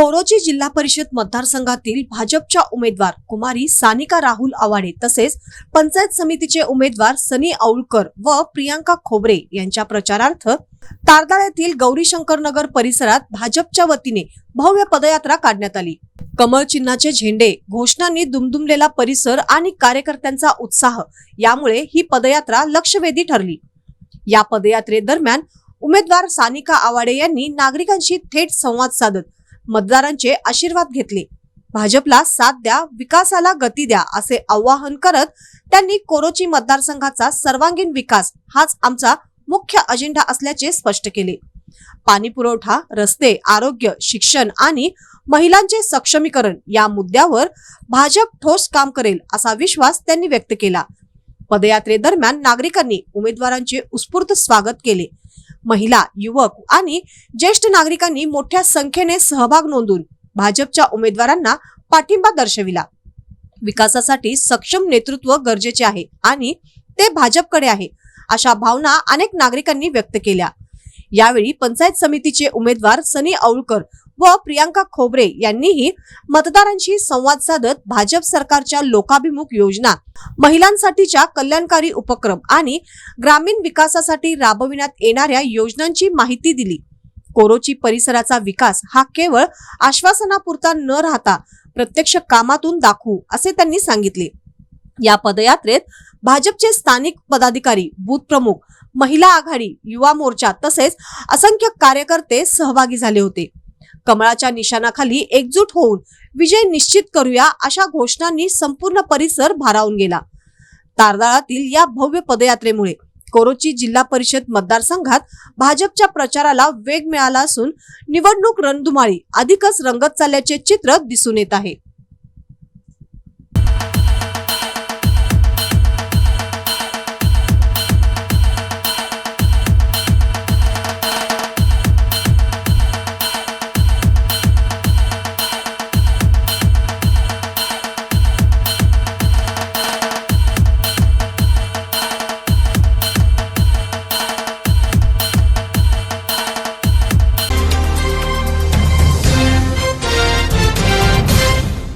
कोरोची जिल्हा परिषद मतदारसंघातील भाजपच्या उमेदवार कुमारी सानिका राहुल आवाडे तसेच पंचायत समितीचे उमेदवार सनी औळकर व प्रियांका खोबरे यांच्या प्रचारार्थ तारदाळ येथील परिसरात भाजपच्या वतीने भव्य पदयात्रा काढण्यात आली. कमळ चिन्हाचे झेंडे घोषणांनी दुमदुमलेला परिसर आणि कार्यकर्त्यांचा उत्साह यामुळे ही पदयात्रा लक्षवेधी ठरली. या पदयात्रेदरम्यान उमेदवार सानिका आवाडे यांनी नागरिकांशी थेट संवाद साधत मतदारांचे आशीर्वाद घेतले. भाजपला साथ द्या विकासाला गती द्या असे आवाहन करत त्यांनी कोरोची मतदारसंघाचा सर्वांगीण विकास हाच आमचा मुख्य अजेंडा असल्याचे स्पष्ट केले. पाणी पुरवठा रस्ते आरोग्य शिक्षण आणि महिलांचे सक्षमीकरण या मुद्द्यावर भाजप ठोस काम करेल असा विश्वास त्यांनी व्यक्त केला. पदयात्रेदरम्यान नागरिकांनी उमेदवारांचे उत्स्फूर्त स्वागत केले. महिला युवक आणि ज्येष्ठ नागरिकांनी मोठ्या संख्येने सहभाग नोंदून भाजपच्या उमेदवारांना पाठिंबा दर्शविला. विकासासाठी सक्षम नेतृत्व गरजेचे आहे आणि ते भाजपकडे आहे अशा भावना अनेक नागरिकांनी व्यक्त केल्या. यावेळी पंचायत समितीचे उमेदवार सनी औळकर व प्रियांका खोबरे यांनीही मतदारांशी संवाद साधत भाजप सरकारच्या लोकाभिमुख योजना महिलांसाठीच्या कल्याणकारी उपक्रम आणि ग्रामीण विकासासाठी राबविण्यात येणाऱ्या योजनांची माहिती दिली. कोरोची परिसराचा विकास हा केवळ आश्वासनापुरता न राहता प्रत्यक्ष कामातून दाखवू असे त्यांनी सांगितले. या पदयात्रेत भाजपचे स्थानिक पदाधिकारी बूथ प्रमुख महिला आघाडी युवा मोर्चा तसेच असंख्य कार्यकर्ते सहभागी झाले होते. कमळाच्या निशाणाखाली एकजूट होऊन विजय निश्चित करूया अशा घोषणांनी संपूर्ण परिसर भारावून गेला. तारदाळातील या भव्य पदयात्रेमुळे कोरोची जिल्हा परिषद मतदारसंघात भाजपच्या प्रचाराला वेग मिळाला असून निवडणूक रणधुमाळी अधिकच रंगत चालल्याचे चित्र दिसून येत आहे.